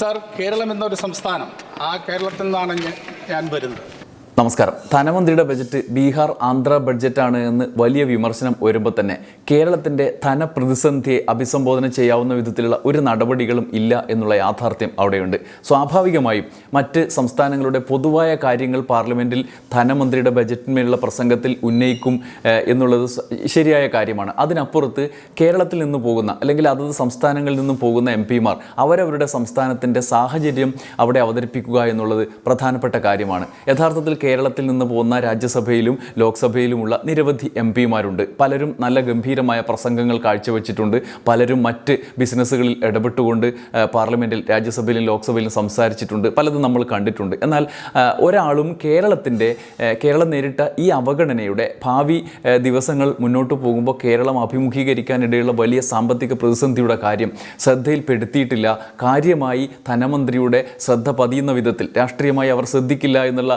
Sir Keralam എന്നൊരു സംസ്ഥാനം ആ കേരളത്തിൽ നിന്നാണ് ഞാൻ വരുന്നത്. നമസ്കാരം. ധനമന്ത്രിയുടെ ബജറ്റ് ബീഹാർ ആന്ധ്ര ബഡ്ജറ്റാണ് എന്ന് വലിയ വിമർശനം വരുമ്പോൾ തന്നെ കേരളത്തിന്റെ ധനപ്രതിസന്ധിയെ അഭിസംബോധന ചെയ്യാവുന്ന വിധത്തിലുള്ള ഒരു നടപടികളും ഇല്ല എന്നുള്ള യാഥാർത്ഥ്യം അവിടെയുണ്ട്. സ്വാഭാവികമായും മറ്റ് സംസ്ഥാനങ്ങളുടെ പൊതുവായ കാര്യങ്ങൾ പാർലമെന്റിൽ ധനമന്ത്രിയുടെ ബജറ്റിന്മേലുള്ള പ്രസംഗത്തിൽ ഉന്നയിക്കും എന്നുള്ളത് ശരിയായ കാര്യമാണ്. അതിനപ്പുറത്ത് കേരളത്തിൽ നിന്ന് പോകുന്ന അല്ലെങ്കിൽ അതത് സംസ്ഥാനങ്ങളിൽ നിന്നും പോകുന്ന എം പിമാർ അവരവരുടെ സംസ്ഥാനത്തിന്റെ സാഹചര്യം അവിടെ അവതരിപ്പിക്കുക എന്നുള്ളത് പ്രധാനപ്പെട്ട കാര്യമാണ്. യഥാർത്ഥത്തിൽ കേരളത്തിൽ നിന്ന് പോകുന്ന രാജ്യസഭയിലും ലോക്സഭയിലുമുള്ള നിരവധി എം പിമാരുണ്ട്. പലരും നല്ല ഗംഭീരമായ പ്രസംഗങ്ങൾ കാഴ്ചവെച്ചിട്ടുണ്ട്. പലരും മറ്റ് ബിസിനസ്സുകളിൽ ഇടപെട്ടുകൊണ്ട് പാർലമെന്റിൽ രാജ്യസഭയിലും ലോക്സഭയിലും സംസാരിച്ചിട്ടുണ്ട്. പലതും നമ്മൾ കണ്ടിട്ടുണ്ട്. എന്നാൽ ഒരാളും കേരളത്തിന്റെ കേരളം നേരിട്ട ഈ അവഗണനയുടെ ഭാവി ദിവസങ്ങൾ മുന്നോട്ട് പോകുമ്പോൾ കേരളം അഭിമുഖീകരിക്കാനിടയുള്ള വലിയ സാമ്പത്തിക പ്രതിസന്ധിയുടെ കാര്യം ശ്രദ്ധയിൽപ്പെടുത്തിയിട്ടില്ല. കാര്യമായി ധനമന്ത്രിയുടെ ശ്രദ്ധ പതിയുന്ന വിധത്തിൽ രാഷ്ട്രീയമായി അവർ ശ്രദ്ധിക്കില്ല എന്നുള്ള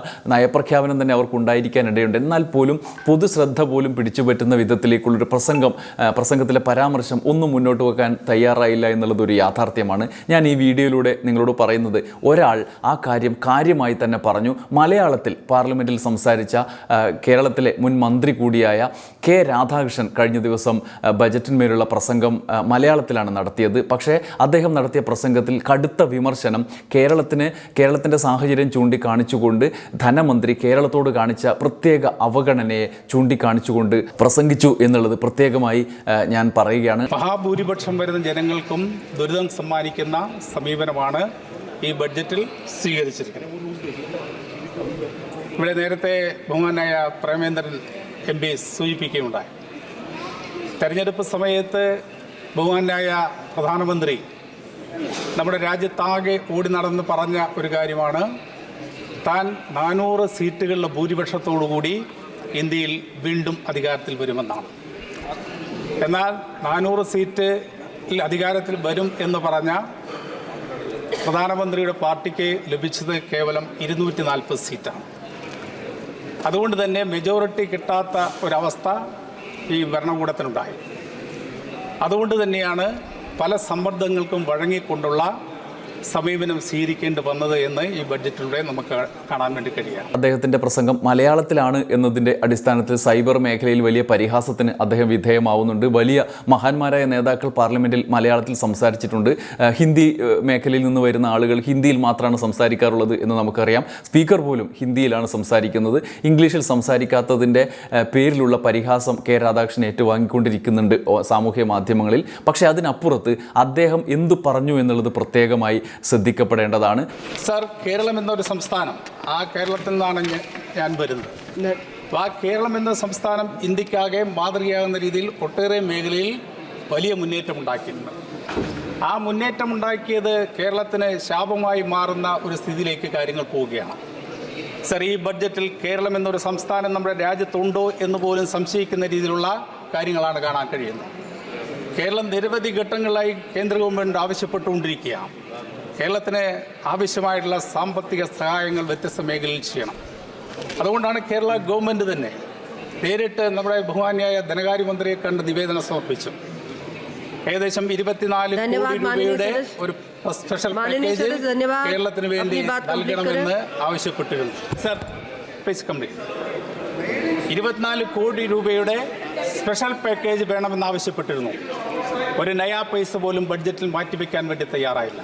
നയപ്രഖ്യാപനം തന്നെ അവർക്ക് ഉണ്ടായിരിക്കാൻ ഇടയുണ്ട്. എന്നാൽ പോലും പൊതു ശ്രദ്ധ പോലും പിടിച്ചുപറ്റുന്ന വിധത്തിലേക്കുള്ളൊരു പ്രസംഗം പ്രസംഗത്തിലെ പരാമർശം ഒന്നും മുന്നോട്ട് വെക്കാൻ തയ്യാറായില്ല എന്നുള്ളത് ഒരു യാഥാർത്ഥ്യമാണ്. ഞാൻ ഈ വീഡിയോയിലൂടെ നിങ്ങളോട് പറയുന്നത് ഒരാൾ ആ കാര്യം കാര്യമായി തന്നെ പറഞ്ഞു. മലയാളത്തിൽ പാർലമെന്റിൽ സംസാരിച്ച കേരളത്തിലെ മുൻ മന്ത്രി കൂടിയായ കെ രാധാകൃഷ്ണൻ കഴിഞ്ഞ ദിവസം ബജറ്റിന്മേലുള്ള പ്രസംഗം മലയാളത്തിലാണ് നടത്തിയത്. പക്ഷേ അദ്ദേഹം നടത്തിയ പ്രസംഗത്തിൽ കടുത്ത വിമർശനം കേരളത്തിന് കേരളത്തിന്റെ സാഹചര്യം ചൂണ്ടിക്കാണിച്ചുകൊണ്ട് ധനമന്ത്രി കേരളത്തോട് കാണിച്ച പ്രത്യേക അവഗണനയെ ചൂണ്ടിക്കാണിച്ചുകൊണ്ട് പ്രസംഗിച്ചു എന്നുള്ളത് പ്രത്യേകമായി ഞാൻ പറയുകയാണ്. മഹാഭൂരിപക്ഷം വരുന്ന ജനങ്ങൾക്കും ദുരിതം സമ്മാനിക്കുന്ന സമീപനമാണ് ഈ ബഡ്ജറ്റിൽ സ്വീകരിച്ചിരിക്കുന്നത്. ഇവിടെ നേരത്തെ ബഹുമാനായ പ്രേമേന്ദ്രൻ എം പി സൂചിപ്പിക്കുകയുണ്ടായി. തെരഞ്ഞെടുപ്പ് സമയത്ത് ബഹുമാനായ പ്രധാനമന്ത്രി നമ്മുടെ രാജ്യത്താകെ ഓടി നടന്ന് പറഞ്ഞ ഒരു കാര്യമാണ് താൻ നാനൂറ് സീറ്റുകളുടെ ഭൂരിപക്ഷത്തോടുകൂടി ഇന്ത്യയിൽ വീണ്ടും അധികാരത്തിൽ വരുമെന്നാണ്. എന്നാൽ നാനൂറ് സീറ്റ് അധികാരത്തിൽ വരും എന്ന് പറഞ്ഞ പ്രധാനമന്ത്രിയുടെ പാർട്ടിക്ക് ലഭിച്ചത് കേവലം ഇരുന്നൂറ്റി നാൽപ്പത് സീറ്റാണ്. അതുകൊണ്ട് തന്നെ മെജോറിറ്റി കിട്ടാത്ത ഒരവസ്ഥ ഈ ഭരണകൂടത്തിനുണ്ടായി. അതുകൊണ്ട് തന്നെയാണ് പല സമ്മർദ്ദങ്ങൾക്കും വഴങ്ങിക്കൊണ്ടുള്ള സമീപനം സ്വീകരിക്കേണ്ടി വന്നത് എന്ന് ഈ ബഡ്ജറ്റിലൂടെ നമുക്ക് കാണാൻ വേണ്ടി കഴിയാം അദ്ദേഹത്തിന്റെ പ്രസംഗം മലയാളത്തിലാണ് എന്നതിന്റെ അടിസ്ഥാനത്തിൽ സൈബർ മേഖലയിൽ വലിയ പരിഹാസത്തിന് അദ്ദേഹം വിധേയമാവുന്നുണ്ട്. വലിയ മഹാന്മാരായ നേതാക്കൾ പാർലമെന്റിൽ മലയാളത്തിൽ സംസാരിച്ചിട്ടുണ്ട്. ഹിന്ദി മേഖലയിൽ നിന്ന് വരുന്ന ആളുകൾ ഹിന്ദിയിൽ മാത്രമാണ് സംസാരിക്കാറുള്ളത് എന്ന് നമുക്കറിയാം. സ്പീക്കർ പോലും ഹിന്ദിയിലാണ് സംസാരിക്കുന്നത്. ഇംഗ്ലീഷിൽ സംസാരിക്കാത്തതിന്റെ പേരിലുള്ള പരിഹാസം കെ രാധാകൃഷ്ണൻ ഏറ്റുവാങ്ങിക്കൊണ്ടിരിക്കുന്നുണ്ട് സാമൂഹ്യ മാധ്യമങ്ങളിൽ. പക്ഷേ അതിനപ്പുറത്ത് അദ്ദേഹം എന്തു പറഞ്ഞു എന്നുള്ളത് പ്രത്യേകമായി ശ്രദ്ധിക്കപ്പെടേണ്ടതാണ്. സർ കേരളം എന്നൊരു സംസ്ഥാനം ആ കേരളത്തിൽ നിന്നാണ് ഞാൻ വരുന്നത്. ആ കേരളം എന്ന സംസ്ഥാനം ഇന്ത്യക്കാകെ മാതൃകയാകുന്ന രീതിയിൽ ഒട്ടേറെ മേഖലയിൽ വലിയ മുന്നേറ്റം ഉണ്ടാക്കിയിട്ടുണ്ട്. ആ മുന്നേറ്റം ഉണ്ടാക്കിയത് കേരളത്തിന് ശാപമായി മാറുന്ന ഒരു സ്ഥിതിയിലേക്ക് കാര്യങ്ങൾ പോവുകയാണ്. സർ ഈ ബഡ്ജറ്റിൽ കേരളം എന്നൊരു സംസ്ഥാനം നമ്മുടെ രാജ്യത്തുണ്ടോ എന്ന് പോലും സംശയിക്കുന്ന രീതിയിലുള്ള കാര്യങ്ങളാണ് കാണാൻ കഴിയുന്നത്. കേരളം നിരവധി ഘട്ടങ്ങളിലായി കേന്ദ്ര ഗവൺമെന്റ് ആവശ്യപ്പെട്ടുകൊണ്ടിരിക്കുകയാണ്. കേരളത്തിന് ആവശ്യമായിട്ടുള്ള സാമ്പത്തിക സഹായങ്ങൾ വ്യത്യസ്ത മേഖലയിൽ ചെയ്യണം. അതുകൊണ്ടാണ് കേരള ഗവൺമെന്റ് തന്നെ നേരിട്ട് നമ്മുടെ ബഹുമാന്യായ ധനകാര്യമന്ത്രിയെ കണ്ട് നിവേദനം സമർപ്പിച്ചു. ഏകദേശം ഇരുപത്തിനാല് കോടി രൂപയുടെ ഒരു സ്പെഷ്യൽ പാക്കേജ് കേരളത്തിന് വേണ്ടി നൽകണമെന്ന് ആവശ്യപ്പെട്ടിരുന്നു. സർ പ്ലീസ് കംപ്ലീറ്റ് ഇരുപത്തിനാല് കോടി രൂപയുടെ സ്പെഷ്യൽ പാക്കേജ് വേണമെന്ന് ആവശ്യപ്പെട്ടിരുന്നു. ഒരു നയാ പൈസ പോലും ബഡ്ജറ്റിൽ മാറ്റിവെക്കാൻ വേണ്ടി തയ്യാറായില്ല.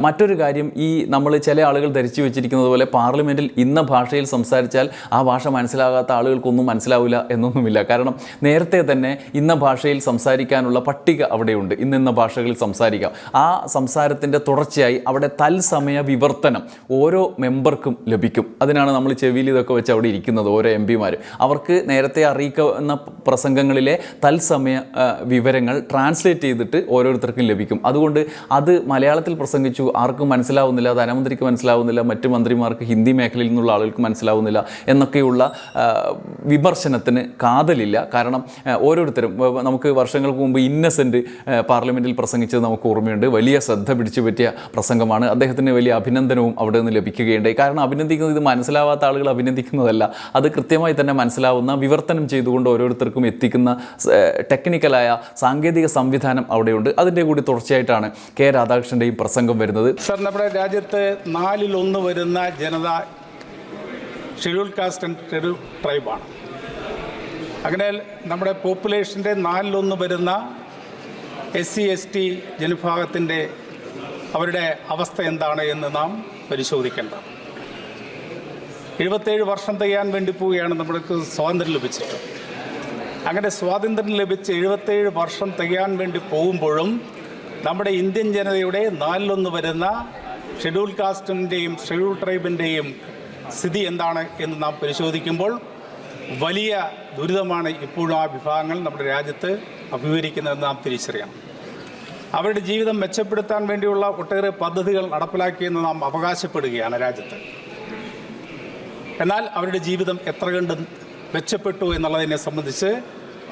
മറ്റൊരു കാര്യം ഈ നമ്മൾ ചില ആളുകൾ ധരിച്ചു വെച്ചിരിക്കുന്നത് പോലെ പാർലമെന്റിൽ ഇന്ന ഭാഷയിൽ സംസാരിച്ചാൽ ആ ഭാഷ മനസ്സിലാകാത്ത ആളുകൾക്കൊന്നും മനസ്സിലാവില്ല എന്നൊന്നുമില്ല. കാരണം നേരത്തെ തന്നെ ഇന്ന ഭാഷയിൽ സംസാരിക്കാനുള്ള പട്ടിക അവിടെയുണ്ട്. ഇന്നിന്ന ഭാഷകളിൽ സംസാരിക്കാം. ആ സംസാരത്തിന്റെ തുടർച്ചയായി അവിടെ തത്സമയ വിവർത്തനം ഓരോ മെമ്പർക്കും ലഭിക്കും. അതിനാണ് നമ്മൾ ചെവിയിൽ ഇതൊക്കെ വെച്ച് അവിടെ ഇരിക്കുന്നത് ഓരോ എം പിമാർ അവർക്ക് നേരത്തെ അറിയിക്കുന്ന പ്രസംഗങ്ങളിലെ തത്സമയ വിവരങ്ങൾ ട്രാൻസ്ലേറ്റ് ചെയ്തിട്ട് ഓരോരുത്തർക്കും ലഭിക്കും. അതുകൊണ്ട് അത് മലയാളത്തിൽ പ്രസംഗിച്ചു ആർക്കും മനസ്സിലാവുന്നില്ല ധനമന്ത്രിക്ക് മനസ്സിലാവുന്നില്ല മറ്റ് മന്ത്രിമാർക്ക് ഹിന്ദി മേഖലയിൽ നിന്നുള്ള ആളുകൾക്ക് മനസ്സിലാവുന്നില്ല എന്നൊക്കെയുള്ള വിമർശനത്തിന് കാതലില്ല. കാരണം ഓരോരുത്തരും നമുക്ക് വർഷങ്ങൾക്ക് മുമ്പ് ഇന്നസെന്റ് പാർലമെന്റിൽ പ്രസംഗിച്ചത് നമുക്ക് ഓർമ്മയുണ്ട്. വലിയ ശ്രദ്ധ പിടിച്ചു പറ്റിയ പ്രസംഗമാണ്. അദ്ദേഹത്തിന് വലിയ അഭിനന്ദനവും അവിടെ നിന്ന് ലഭിക്കുകയുണ്ടായി. കാരണം അഭിനന്ദിക്കുന്നത് ഇത് മനസ്സിലാവാത്ത ആളുകൾ അഭിനന്ദിക്കുന്നതല്ല. അത് കൃത്യമായി തന്നെ മനസ്സിലാവുന്ന വിവർത്തനം ചെയ്തുകൊണ്ട് ഓരോരുത്തർക്കും എത്തിക്കുന്ന ടെക്നിക്കലായ സാങ്കേതിക സംവിധാനം അവിടെയുണ്ട്. അതിന്റെ കൂടി തുടർച്ചയായിട്ടാണ് കെ രാധാകൃഷ്ണന്റെയും പ്രസംഗം വരുന്നത്. സർ നമ്മുടെ രാജ്യത്ത് നാലിലൊന്ന് വരുന്ന ജനത ഷെഡ്യൂൾ കാസ്റ്റ് ആൻഡ് ട്രൈബാണ് അങ്ങനെ നമ്മുടെ പോപ്പുലേഷന്റെ നാലിലൊന്ന് വരുന്ന എസ് സി എസ് ടി ജനവിഭാഗത്തിന്റെ അവരുടെ അവസ്ഥ എന്താണ് എന്ന് നാം പരിശോധിക്കേണ്ട എഴുപത്തേഴ് വർഷം തികയാൻ വേണ്ടി പോവുകയാണ് നമ്മൾക്ക് സ്വാതന്ത്ര്യം ലഭിച്ചത്. അങ്ങനെ സ്വാതന്ത്ര്യം ലഭിച്ച് എഴുപത്തേഴ് വർഷം തികയാൻ വേണ്ടി പോകുമ്പോഴും നമ്മുടെ ഇന്ത്യൻ ജനതയുടെ നാലിലൊന്ന് വരുന്ന ഷെഡ്യൂൾ കാസ്റ്റിന്റെയും ഷെഡ്യൂൾ ട്രൈബിന്റെയും സ്ഥിതി എന്താണ് എന്ന് നാം പരിശോധിക്കുമ്പോൾ വലിയ ദുരിതമാണ് ഇപ്പോഴും ആ വിഭാഗങ്ങൾ നമ്മുടെ രാജ്യത്ത് അഭിമുഖീകരിക്കുന്നതെന്ന് നാം തിരിച്ചറിയാം അവരുടെ ജീവിതം മെച്ചപ്പെടുത്താൻ വേണ്ടിയുള്ള ഒട്ടേറെ പദ്ധതികൾ നടപ്പിലാക്കിയെന്ന് നാം അവകാശപ്പെടുകയാണ് രാജ്യത്ത്. എന്നാൽ അവരുടെ ജീവിതം എത്ര കണ്ട് മെച്ചപ്പെട്ടു എന്നുള്ളതിനെ സംബന്ധിച്ച്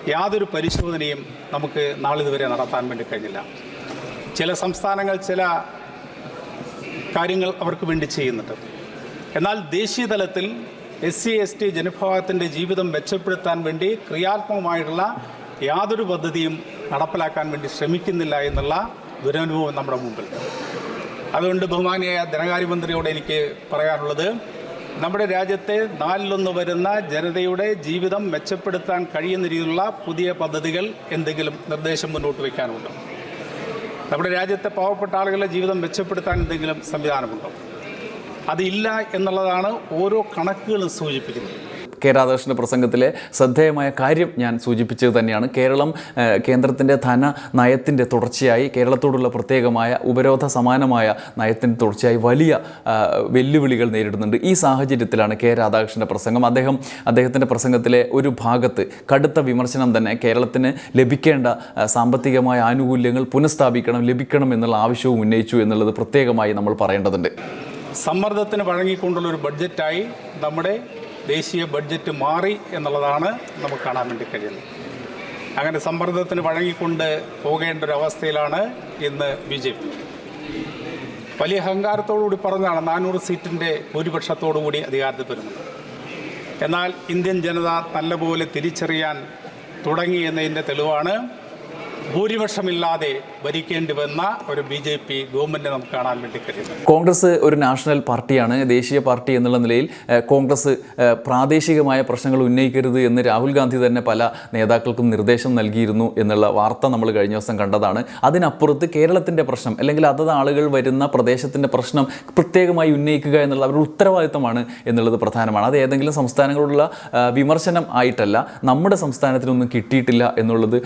യാതൊരു പരിശോധനയും നമുക്ക് നാളിതുവരെ നടത്താൻ വേണ്ടി കഴിഞ്ഞില്ല. ചില സംസ്ഥാനങ്ങൾ ചില കാര്യങ്ങൾ അവർക്ക് വേണ്ടി ചെയ്യുന്നുണ്ട്. എന്നാൽ ദേശീയ തലത്തിൽ എസ് സി എസ് ടി ജനവിഭാഗത്തിന്റെ ജീവിതം മെച്ചപ്പെടുത്താൻ വേണ്ടി ക്രിയാത്മകമായിട്ടുള്ള യാതൊരു പദ്ധതിയും നടപ്പിലാക്കാൻ വേണ്ടി ശ്രമിക്കുന്നില്ല എന്നുള്ള ദുരനുഭവം നമ്മുടെ മുമ്പിൽ. അതുകൊണ്ട് ബഹുമാനിയായ ധനകാര്യമന്ത്രിയോട് എനിക്ക് പറയാനുള്ളത് നമ്മുടെ രാജ്യത്തെ നാലിലൊന്ന് വരുന്ന ജനതയുടെ ജീവിതം മെച്ചപ്പെടുത്താൻ കഴിയുന്ന രീതിയിലുള്ള പുതിയ പദ്ധതികൾ എന്തെങ്കിലും നിർദ്ദേശം മുന്നോട്ട് വയ്ക്കാനുണ്ടോ? നമ്മുടെ രാജ്യത്തെ പാവപ്പെട്ട ആളുകളുടെ ജീവിതം മെച്ചപ്പെടുത്താൻ എന്തെങ്കിലും സംവിധാനമുണ്ടോ? അതില്ല എന്നുള്ളതാണ് ഓരോ കണക്കുകളും സൂചിപ്പിക്കുന്നത്. കെ രാധാകൃഷ്ണന്റെ പ്രസംഗത്തിലെ ശ്രദ്ധേയമായ കാര്യം ഞാൻ സൂചിപ്പിച്ചത് തന്നെയാണ്. കേരളം കേന്ദ്രത്തിന്റെ ധന നയത്തിന്റെ തുടർച്ചയായി കേരളത്തോടുള്ള പ്രത്യേകമായ ഉപരോധ സമാനമായ നയത്തിന്റെ തുടർച്ചയായി വലിയ വെല്ലുവിളികൾ നേരിടുന്നുണ്ട്. ഈ സാഹചര്യത്തിലാണ് കെ രാധാകൃഷ്ണന്റെ പ്രസംഗം. അദ്ദേഹം അദ്ദേഹത്തിന്റെ പ്രസംഗത്തിലെ ഒരു ഭാഗത്ത് കടുത്ത വിമർശനം തന്നെ കേരളത്തിന് ലഭിക്കേണ്ട സാമ്പത്തികമായ ആനുകൂല്യങ്ങൾ പുനഃസ്ഥാപിക്കണം ലഭിക്കണം എന്നുള്ള ആവശ്യവും ഉന്നയിച്ചു എന്നുള്ളത് പ്രത്യേകമായി നമ്മൾ പറയേണ്ടതുണ്ട്. സമ്മർദ്ദത്തിന് വഴങ്ങിക്കൊണ്ടുള്ള ഒരു ബഡ്ജറ്റായി നമ്മുടെ ദേശീയ ബഡ്ജറ്റ് മാറി എന്നുള്ളതാണ് നമുക്ക് കാണാൻ വേണ്ടി കഴിയുന്നത്. അങ്ങനെ സമ്മർദ്ദത്തിന് വഴങ്ങിക്കൊണ്ട് പോകേണ്ട ഒരു അവസ്ഥയിലാണ് ഇന്ന് ബി ജെ പി. വലിയ അഹങ്കാരത്തോടുകൂടി പറഞ്ഞാണ് നാനൂറ് സീറ്റിന്റെ ഭൂരിപക്ഷത്തോടുകൂടി അധികാരത്തിൽ വരുന്നത്. എന്നാൽ ഇന്ത്യൻ ജനത നല്ലപോലെ തിരിച്ചറിയാൻ തുടങ്ങി എന്നതിന്റെ തെളിവാണ് ഭൂരിപക്ഷമില്ലാതെ ഭരിക്കേണ്ടി വന്ന ഒരു ബി ജെ പി ഗവൺമെന്റ് നമുക്ക് കാണാൻ വേണ്ടി കഴിയുന്നത് കോൺഗ്രസ് ഒരു നാഷണൽ പാർട്ടിയാണ് ദേശീയ പാർട്ടി എന്നുള്ള നിലയിൽ കോൺഗ്രസ് പ്രാദേശികമായ പ്രശ്നങ്ങൾ ഉന്നയിക്കരുത് എന്ന് രാഹുൽ ഗാന്ധി തന്നെ പല നേതാക്കൾക്കും നിർദ്ദേശം നൽകിയിരുന്നു എന്നുള്ള വാർത്ത നമ്മൾ കഴിഞ്ഞ ദിവസം കണ്ടതാണ്. അതിനപ്പുറത്ത് കേരളത്തിന്റെ പ്രശ്നം അല്ലെങ്കിൽ അതത് ആളുകൾ വരുന്ന പ്രദേശത്തിന്റെ പ്രശ്നം പ്രത്യേകമായി ഉന്നയിക്കുക എന്നുള്ള അവരുടെ ഉത്തരവാദിത്തമാണ് എന്നുള്ളത് പ്രധാനമാണ്. അത് ഏതെങ്കിലും സംസ്ഥാനങ്ങളോടുള്ള വിമർശനം ആയിട്ടല്ല നമ്മുടെ സംസ്ഥാനത്തിനൊന്നും കിട്ടിയിട്ടില്ല എന്നുള്ളത്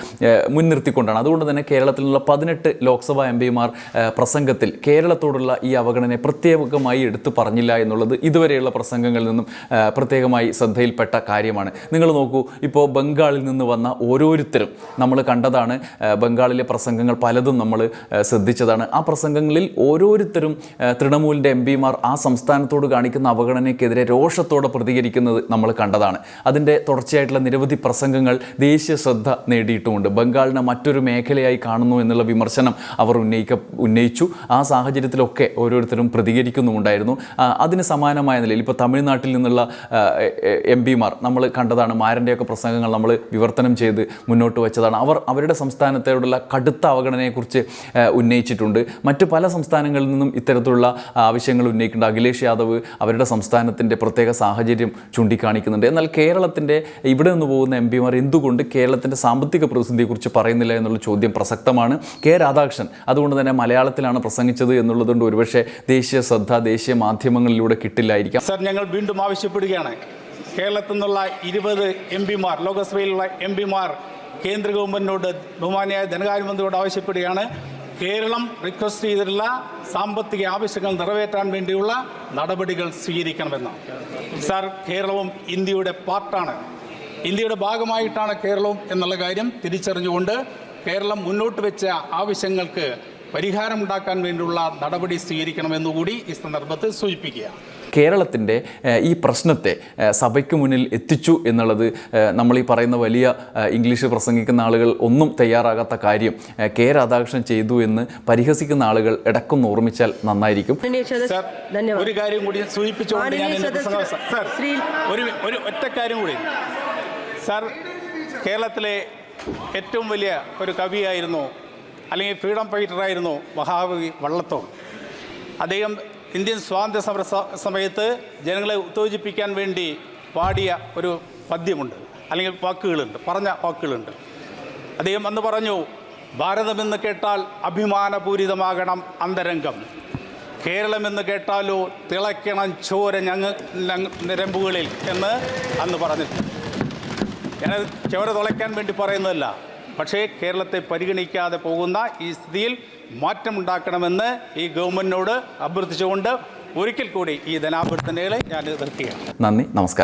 മുൻനിർത്തിക്കൊണ്ടാണ്. അതുകൊണ്ട് തന്നെ കേരളത്തിലുള്ള നിന്നുള്ള പതിനെട്ട് ലോക്സഭാ എം പിമാർ പ്രസംഗത്തിൽ കേരളത്തോടുള്ള ഈ അവഗണനയെ പ്രത്യേകമായി എടുത്തു പറഞ്ഞില്ല എന്നുള്ളത് ഇതുവരെയുള്ള പ്രസംഗങ്ങളിൽ നിന്നും പ്രത്യേകമായി ശ്രദ്ധയിൽപ്പെട്ട കാര്യമാണ്. നിങ്ങൾ നോക്കൂ ഇപ്പോൾ ബംഗാളിൽ നിന്ന് വന്ന ഓരോരുത്തരും നമ്മൾ കണ്ടതാണ് ബംഗാളിലെ പ്രസംഗങ്ങൾ പലതും നമ്മൾ ശ്രദ്ധിച്ചതാണ്. ആ പ്രസംഗങ്ങളിൽ ഓരോരുത്തരും തൃണമൂലിന്റെ എം പിമാർ ആ സംസ്ഥാനത്തോട് കാണിക്കുന്ന അവഗണനയ്ക്കെതിരെ രോഷത്തോടെ പ്രതികരിക്കുന്നത് നമ്മൾ കണ്ടതാണ്. അതിന്റെ തുടർച്ചയായിട്ടുള്ള നിരവധി പ്രസംഗങ്ങൾ ദേശീയ ശ്രദ്ധ നേടിയിട്ടുമുണ്ട്. ബംഗാളിനെ മറ്റൊരു മേഖലയായി കാണുന്നു എന്നുള്ള വിമർശനം അവർ ഉന്നയിക്ക ഉന്നയിച്ചു. ആ സാഹചര്യത്തിലൊക്കെ ഓരോരുത്തരും പ്രതികരിക്കുന്നുമുണ്ടായിരുന്നു. അതിന് സമാനമായ നിലയിൽ ഇപ്പോൾ തമിഴ്നാട്ടിൽ നിന്നുള്ള എം പിമാർ നമ്മൾ കണ്ടതാണ് മാരന്റെയൊക്കെ പ്രസംഗങ്ങൾ നമ്മൾ വിവർത്തനം ചെയ്ത് മുന്നോട്ട് വെച്ചതാണ്. അവർ അവരുടെ സംസ്ഥാനത്തോടുള്ള കടുത്ത അവഗണനയെക്കുറിച്ച് ഉന്നയിച്ചിട്ടുണ്ട്. മറ്റു പല സംസ്ഥാനങ്ങളിൽ നിന്നും ഇത്തരത്തിലുള്ള ആവശ്യങ്ങൾ ഉന്നയിക്കുന്നുണ്ട്. അഖിലേഷ് യാദവ് അവരുടെ സംസ്ഥാനത്തിന്റെ പ്രത്യേക സാഹചര്യം ചൂണ്ടിക്കാണിക്കുന്നുണ്ട്. എന്നാൽ കേരളത്തിന്റെ ഇവിടെ നിന്ന് പോകുന്ന എം പിമാർ എന്തുകൊണ്ട് കേരളത്തിന്റെ സാമ്പത്തിക പ്രതിസന്ധിയെക്കുറിച്ച് പറയുന്നില്ല എന്നുള്ള ചോദ്യം പ്രസക്തമാണ്. കെ രാധാകൃഷ്ണൻ അതുകൊണ്ട് തന്നെ മലയാളത്തിലാണ് പ്രസംഗിച്ചത് എന്നുള്ളതുകൊണ്ട് ഒരുപക്ഷെ ദേശീയ ശ്രദ്ധ ദേശീയ മാധ്യമങ്ങളിലൂടെ കിട്ടില്ലായിരിക്കാം. സർ ഞങ്ങൾ വീണ്ടും ആവശ്യപ്പെടുകയാണ്. കേരളത്തിൽ നിന്നുള്ള ഇരുപത് എം പിമാർ ലോക്സഭയിലുള്ള എം പിമാർ കേന്ദ്ര ഗവൺമെന്റിനോട് ബഹുമാനിയായ ധനകാര്യമന്ത്രിയോട് ആവശ്യപ്പെടുകയാണ്. കേരളം റിക്വസ്റ്റ് ചെയ്തിട്ടുള്ള സാമ്പത്തിക ആവശ്യങ്ങൾ നിറവേറ്റാൻ വേണ്ടിയുള്ള നടപടികൾ സ്വീകരിക്കണമെന്ന്. സാർ കേരളവും ഇന്ത്യയുടെ പാർട്ടാണ്. ഇന്ത്യയുടെ ഭാഗമായിട്ടാണ് കേരളവും എന്നുള്ള കാര്യം തിരിച്ചറിഞ്ഞുകൊണ്ട് കേരളം മുന്നോട്ട് വെച്ച ആവശ്യങ്ങൾക്ക് പരിഹാരമുണ്ടാക്കാൻ വേണ്ടിയുള്ള നടപടി സ്വീകരിക്കണമെന്നുകൂടി ഈ സന്ദർഭത്തിൽ സൂചിപ്പിക്കുക കേരളത്തിന്റെ ഈ പ്രശ്നത്തെ സഭയ്ക്ക് മുന്നിൽ എത്തിച്ചു എന്നുള്ളത് നമ്മൾ ഈ പറയുന്ന വലിയ ഇംഗ്ലീഷ് പ്രസംഗിക്കുന്ന ആളുകൾ ഒന്നും തയ്യാറാകാത്ത കാര്യം കെ രാധാകൃഷ്ണൻ ചെയ്തു എന്ന് പരിഹസിക്കുന്ന ആളുകൾ ഇടക്കൊന്ന് ഓർമ്മിച്ചാൽ നന്നായിരിക്കും. ഒരു കാര്യം കൂടി സൂചിപ്പിച്ചുകൊണ്ട് ഞാൻ ഒരു ഒറ്റ കാര്യം കൂടി. സർ കേരളത്തിലെ ഏറ്റവും വലിയ ഒരു കവിയായിരുന്നു അല്ലെങ്കിൽ ഫ്രീഡം ഫൈറ്ററായിരുന്നു മഹാകവി വള്ളത്തോൾ. അദ്ദേഹം ഇന്ത്യൻ സ്വാതന്ത്ര്യ സമര സമയത്ത് ജനങ്ങളെ ഉത്തേജിപ്പിക്കാൻ വേണ്ടി പാടിയ ഒരു പദ്യമുണ്ട് അല്ലെങ്കിൽ വാക്കുകളുണ്ട് പറഞ്ഞ വാക്കുകളുണ്ട്. അദ്ദേഹം അന്ന് പറഞ്ഞു ഭാരതമെന്ന് കേട്ടാൽ അഭിമാനപൂരിതമാകണം അന്തരംഗം. കേരളമെന്ന് കേട്ടാലോ തിളയ്ക്കണം ചോര ഞങ്ങ നിരമ്പുകളിൽ എന്ന് അന്ന് പറഞ്ഞിട്ടുണ്ട്. ഞാൻ ചോര തുളയ്ക്കാൻ വേണ്ടി പറയുന്നതല്ല. പക്ഷേ കേരളത്തെ പരിഗണിക്കാതെ പോകുന്ന ഈ സ്ഥിതിയിൽ മാറ്റമുണ്ടാക്കണമെന്ന് ഈ ഗവൺമെന്റിനോട് അഭ്യർത്ഥിച്ചുകൊണ്ട് ഒരിക്കൽ കൂടി ഈ ധനാഭ്യർത്ഥനകളെ ഞാൻ നിർത്തുകയാണ്. നന്ദി നമസ്കാരം.